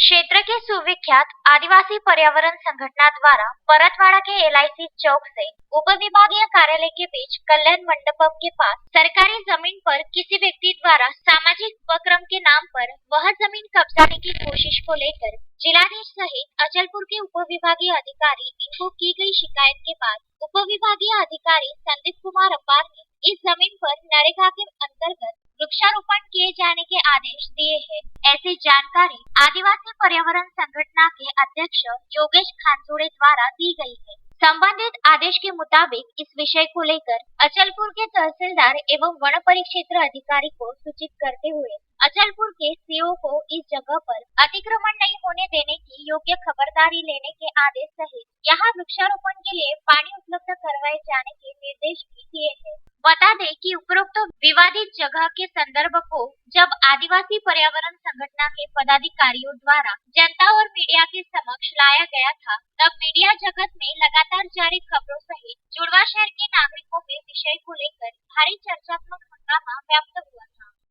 क्षेत्र के सुविख्यात आदिवासी पर्यावरण संगठना द्वारा परतवाड़ा के एलआईसी चौक से उप विभागीय कार्यालय के बीच कल्याण मंडपम के पास सरकारी ज़मीन पर किसी व्यक्ति द्वारा सामाजिक उपक्रम के नाम पर वह ज़मीन कब्जाने की कोशिश को लेकर जिलाधीश सहित अचलपुर के उप विभागीय अधिकारी इनको की गई शिकायत के बाद उप विभागीय अधिकारी संदीप कुमार अपार ने इस ज़मीन पर नरेगा के अंतर्गत वृक्षारोपण किए जाने के आदेश दिए हैं। ऐसी जानकारी आदिवासी पर्यावरण संगठना के अध्यक्ष योगेश खानसोड़े द्वारा दी गई है। संबंधित आदेश के मुताबिक इस विषय को लेकर अचलपुर के तहसीलदार एवं वन परिक्षेत्र अधिकारी को सूचित करते हुए अचलपुर के सीओ को इस जगह पर अतिक्रमण नहीं होने देने की योग्य खबरदारी लेने के आदेश सहित यहाँ वृक्षारोपण के लिए पानी उपलब्ध करवाए जाने के निर्देश भी दिए हैं। बता दें कि उपरोक्त विवादित जगह के संदर्भ को जब आदिवासी पर्यावरण संगठना के पदाधिकारियों द्वारा जनता और मीडिया के समक्ष लाया गया था, तब मीडिया जगत में लगातार जारी खबरों सहित जुड़वा शहर के नागरिकों में विषय को लेकर भारी चर्चात्मक हंगामा व्याप्त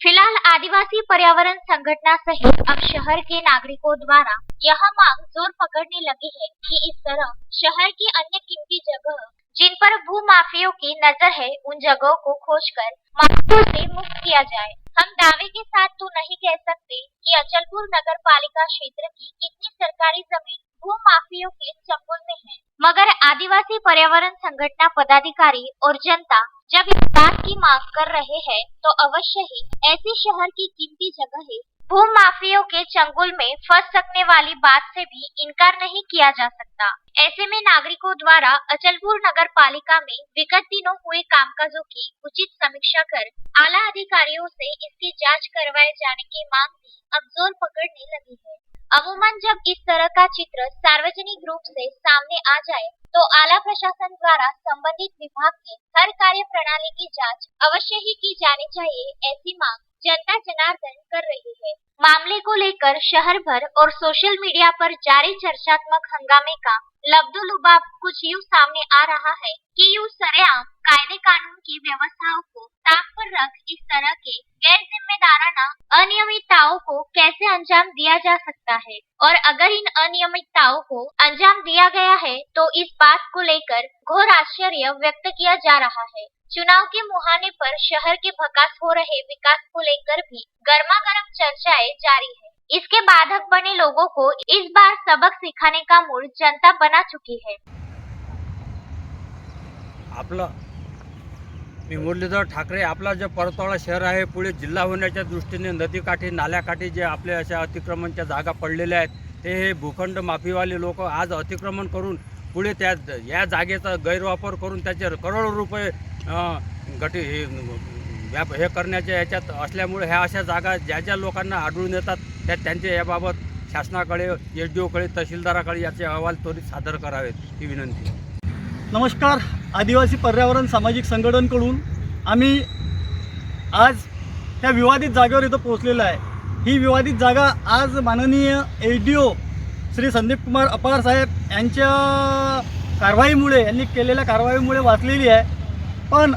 फ़िलहाल आदिवासी पर्यावरण संगठना सहित अब शहर के नागरिकों द्वारा यह मांग ज़ोर पकड़ने लगी है कि इस तरह शहर की अन्य कीमती जगह जिन पर भू माफियों की नज़र है, उन जगहों को खोजकर माफियों से मुक्त किया जाए। हम दावे के साथ तो नहीं कह सकते कि अचलपुर नगर पालिका क्षेत्र की कितनी सरकारी ज़मीन भू माफियों के चंगुल में है। मगर आदिवासी पर्यावरण संगठना पदाधिकारी और जनता जब इस बात की मांग कर रहे हैं तो अवश्य ही ऐसी शहर की कीमती जगह भू माफियों के चंगुल में फंस सकने वाली बात से भी इनकार नहीं किया जा सकता। ऐसे में नागरिकों द्वारा अचलपुर नगर पालिका में विगत दिनों हुए कामकाजों की उचित समीक्षा कर आला अधिकारियों से इसकी जाँच करवाए जाने की मांग भी अब ज़ोर पकड़ने लगी है। अमूमन जब इस तरह का चित्र सार्वजनिक रूप से सामने आ जाए तो आला प्रशासन द्वारा संबंधित विभाग की हर कार्य प्रणाली की जाँच अवश्य ही की जानी चाहिए, ऐसी मांग जनता जनार्दन कर रही है। मामले को लेकर शहर भर और सोशल मीडिया पर जारी चर्चात्मक हंगामे का लब्दुलुबाब कुछ यूँ सामने आ रहा है कि यूँ सरेआम कायदे कानून की व्यवस्थाओं को ताक पर रख इस तरह के गैर जिम्मेदाराना अनियमितताओं को कैसे अंजाम दिया जा सकता है? और अगर इन अनियमितताओं को अंजाम दिया गया है तो इस बात को लेकर घोर आश्चर्य व्यक्त किया जा रहा है। चुनाव के मुहाने पर शहर के भकास हो रहे विकास को लेकर भी गर्मा गर्म चर्चाएँ जारी है। इसके बाधक बने लोगों को इस बार सबक सिखाने का मूड जनता बना चुकी है। मी मुरलीधर ठाकरे आपला जे परतवाडा शहर आहे पुढे जिल्हा होण्याच्या दृष्टीने नदीकाठी नाल्याकाठी जे आपले अशा अतिक्रमणच्या जागा पडलेल्या आहेत ते हे भूखंड माफीवाले लोक आज अतिक्रमण करून पुढे त्या या जागेचा गैरवापर करून त्याचे करोडो रुपये गटी हे व्याप हे करण्याच्या याच्यात असल्यामुळे ह्या अशा जागा ज्या ज्या लोकांना आढळून येतात त्या त्यांचे याबाबत शासनाकडे एस डी ओकडे तहसीलदाराकडे याचे अहवाल त्वरित सादर करावेत ही विनंती. नमस्कार. आदिवासी पर्यावरण सामाजिक संघटनकडून आम्ही आज त्या विवादित जागेवर इथं पोहोचलेलो आहे. ही विवादित जागा आज माननीय H D O Shri Sandeep Kumar Apar साहेब यांच्या कारवाईमुळे यांनी केलेल्या कारवाईमुळे वाचलेली आहे. पण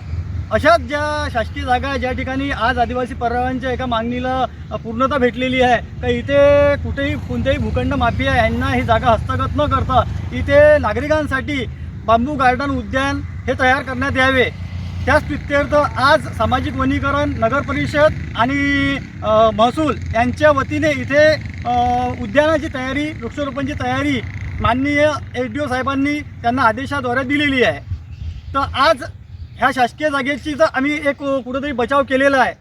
अशाच ज्या शासकीय जागा आहे ज्या ठिकाणी आज आदिवासी पर्यावरणाच्या एका मागणीला पूर्णता भेटलेली आहे तर इथे कुठेही कोणत्याही भूखंड माफिया यांना ही जागा हस्तगत न करता इथे नागरिकांसाठी बांबू गार्डन उद्यान हे तयार करण्यात यावे. त्याच प्रित्यर्थ आज सामाजिक वनीकरण नगर परिषद आणि महसूल यांच्या वतीने इथे उद्यानाची तयारी वृक्षारोपणची तयारी माननीय एच डी ओ साहेबांनी त्यांना आदेशाद्वारे दिलेली आहे. तर आज ह्या शासकीय जागेची तर आम्ही एक कुठंतरी बचाव केलेला आहे.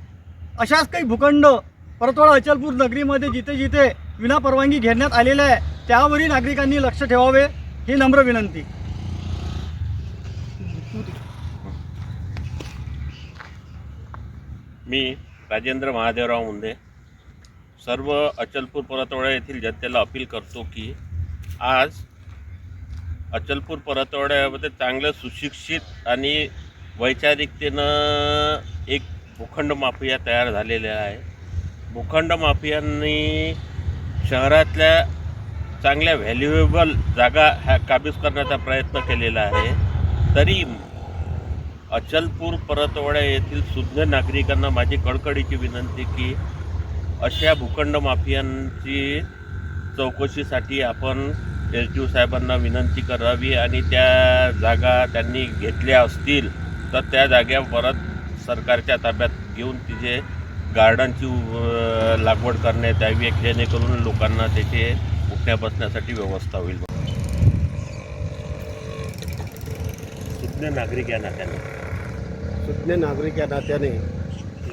अशाच काही भूखंड परतवाडा अचलपूर नगरीमध्ये जिथे जिथे विनापरवानगी घेण्यात आलेल्या आहे त्यावरही नागरिकांनी लक्ष ठेवावे ही नम्र विनंती. मी राजेंद्र महादेवराव मुंदे सर्व अचलपूर परतवाडा येथील जनतेला अपील करतो की आज अचलपूर परतवाड्यामध्ये चांगलं सुशिक्षित आणि वैचारिकतेनं एक भूखंड माफिया तयार झालेला आहे. भूखंड माफियांनी शहरातल्या चांगल्या व्हॅल्युएबल जागा ह्या काबीज करण्याचा प्रयत्न केलेला आहे. तरी अचलपूर परतवाडा येथील सुज्ञ नागरिकांना माझी कडकडीची विनंती की अशा भूखंड माफियांची चौकशीसाठी आपण एस डी ओ साहेबांना विनंती करावी आणि त्या जागा त्यांनी घेतल्या असतील तर त्या जाग्या परत सरकारच्या ताब्यात घेऊन तिथे गार्डनची लागवड करण्यात यावी जेणेकरून लोकांना त्याचे उठण्या बसण्यासाठी व्यवस्था होईल. सुज्ञ नागरिक या नात्याने. सुज्ञ नागरिक या नात्याने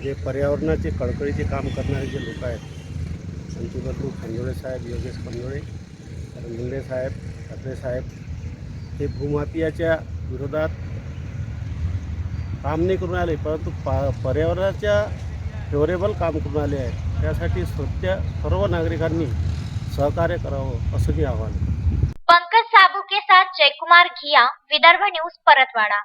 जे पर्यावरणाचे कळकळीचे काम करणारे जे लोक आहेत संतुबंधू खंजोळे साहेब योगेश खंजोळे मुंडे साहेब ठाकरे साहेब हे भूमाफियाच्या विरोधात काम नाही करून आले परंतु पा पर्यावरणाच्या फेवरेबल काम करून आले आहे त्यासाठी सत्य सर्व नागरिकांनी सहकार्य करावं असं मी आव्हान. पंकज साबू के साथ जयकुमार घिया विदर्भ न्यूज परतवाड़ा.